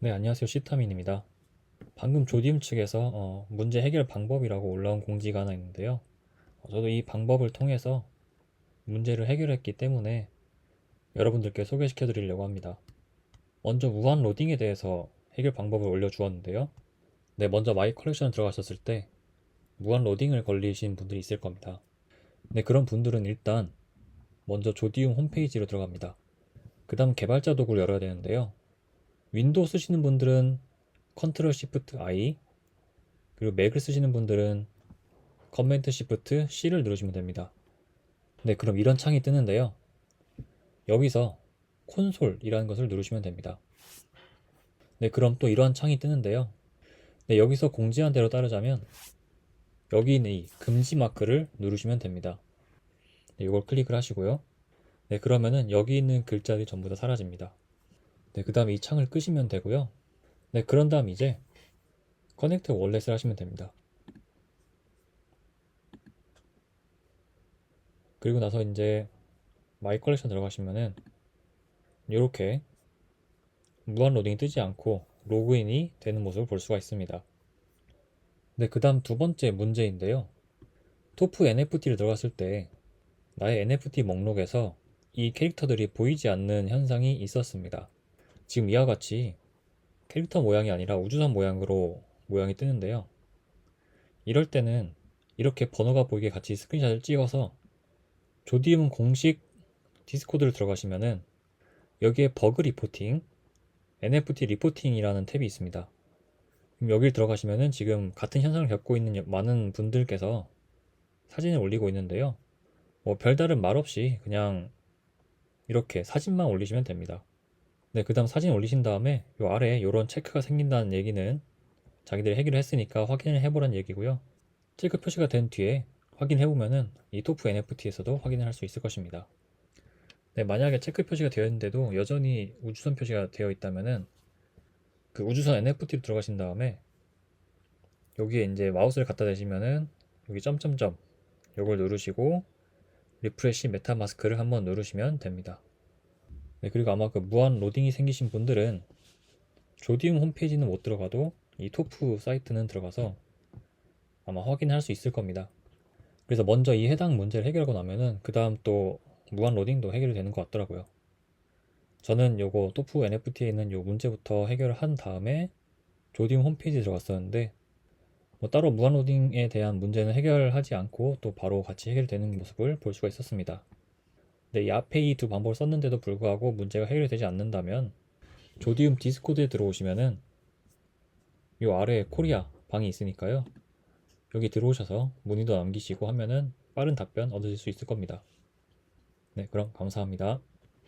네, 안녕하세요. 시타민입니다. 방금 조디움 측에서 어, 문제 해결 방법이라고 올라온 공지가 하나 있는데요. 어, 저도 이 방법을 통해서 문제를 해결했기 때문에 여러분들께 소개시켜 드리려고 합니다. 먼저 무한 로딩에 대해서 해결 방법을 올려주었는데요. 네, 먼저 마이 컬렉션 들어가셨을 때 무한 로딩을 걸리신 분들이 있을 겁니다. 네, 그런 분들은 일단 먼저 조디움 홈페이지로 들어갑니다. 그 다음 개발자 도구를 열어야 되는데요. 윈도우 쓰시는 분들은 컨트롤 시프트 I 그리고 맥을 쓰시는 분들은 커맨드 시프트 C를 누르시면 됩니다. 네, 그럼 이런 창이 뜨는데요. 여기서 콘솔이라는 것을 누르시면 됩니다. 네, 그럼 또 이러한 창이 뜨는데요. 네, 여기서 공지한 대로 따르자면 여기 있는 이 금지 마크를 누르시면 됩니다. 네, 이걸 클릭을 하시고요. 네, 그러면은 여기 있는 글자들이 전부 다 사라집니다. 네, 그 다음에 이 창을 끄시면 되고요. 네, 그런 다음 이제 커넥트 월렛을 하시면 됩니다. 그리고 나서 이제 마이 컬렉션 들어가시면은 이렇게 무한 로딩이 뜨지 않고 로그인이 되는 모습을 볼 수가 있습니다. 네, 그 다음 두 번째 문제인데요. 토프 NFT를 들어갔을 때 나의 NFT 목록에서 이 캐릭터들이 보이지 않는 현상이 있었습니다. 지금 이와 같이 캐릭터 모양이 아니라 우주선 모양으로 모양이 뜨는데요. 이럴 때는 이렇게 번호가 보이게 같이 스크린샷을 찍어서 조디움 공식 디스코드를 들어가시면은 여기에 버그 리포팅, NFT 리포팅이라는 탭이 있습니다. 여기를 들어가시면은 지금 같은 현상을 겪고 있는 많은 분들께서 사진을 올리고 있는데요. 뭐 별다른 말 없이 그냥 이렇게 사진만 올리시면 됩니다. 네, 그 다음 사진 올리신 다음에 요 아래에 이런 체크가 생긴다는 얘기는 자기들이 해결을 했으니까 확인을 해보라는 얘기고요. 체크 표시가 된 뒤에 확인해보면은 이 토프 NFT에서도 확인을 할 수 있을 것입니다. 네, 만약에 체크 표시가 되어 있는데도 여전히 우주선 표시가 되어 있다면은 그 우주선 NFT로 들어가신 다음에 여기에 이제 마우스를 갖다 대시면은 여기 점점점 요걸 누르시고 리프레시 메타마스크를 한번 누르시면 됩니다. 네, 그리고 아마 그 무한 로딩이 생기신 분들은 조디움 홈페이지는 못 들어가도 이 토프 사이트는 들어가서 아마 확인할 수 있을 겁니다. 그래서 먼저 이 해당 문제를 해결하고 나면은 그 다음 또 무한 로딩도 해결이 되는 것 같더라고요. 저는 요거 토프 NFT에 있는 요 문제부터 해결을 한 다음에 조디움 홈페이지에 들어갔었는데 뭐 따로 무한 로딩에 대한 문제는 해결하지 않고 또 바로 같이 해결되는 모습을 볼 수가 있었습니다. 네, 이 앞에 이 두 방법을 썼는데도 불구하고 문제가 해결되지 않는다면 조디움 디스코드에 들어오시면은 요 아래에 코리아 방이 있으니까요. 여기 들어오셔서 문의도 남기시고 하면은 빠른 답변 얻으실 수 있을 겁니다. 네, 그럼 감사합니다.